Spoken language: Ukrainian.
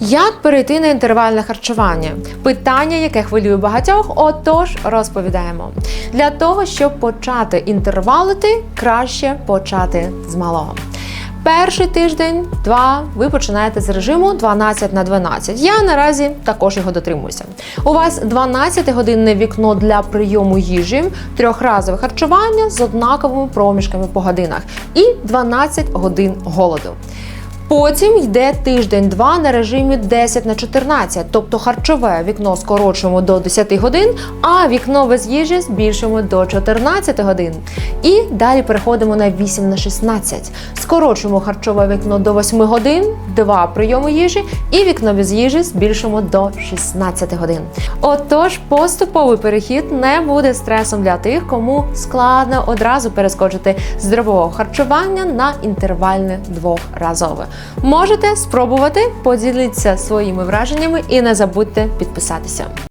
Як перейти на інтервальне харчування? Питання, яке хвилює багатьох, отож розповідаємо. Для того, щоб почати інтервалити, краще почати з малого. Перший тиждень, два, ви починаєте з режиму 12 на 12. Я наразі також його дотримуюся. У вас 12-годинне вікно для прийому їжі, трьохразове харчування з однаковими проміжками по годинах і 12 годин голоду. Потім йде тиждень-два на режимі 10 на 14, тобто харчове вікно скорочуємо до 10 годин, а вікно без їжі збільшуємо до 14 годин. І далі переходимо на 8 на 16. Скорочуємо харчове вікно до 8 годин, 2 прийоми їжі, і вікно без їжі збільшуємо до 16 годин. Отож, поступовий перехід не буде стресом для тих, кому складно одразу перескочити здорового харчування на інтервальне двохразове. Можете спробувати поділитися своїми враженнями і не забудьте підписатися.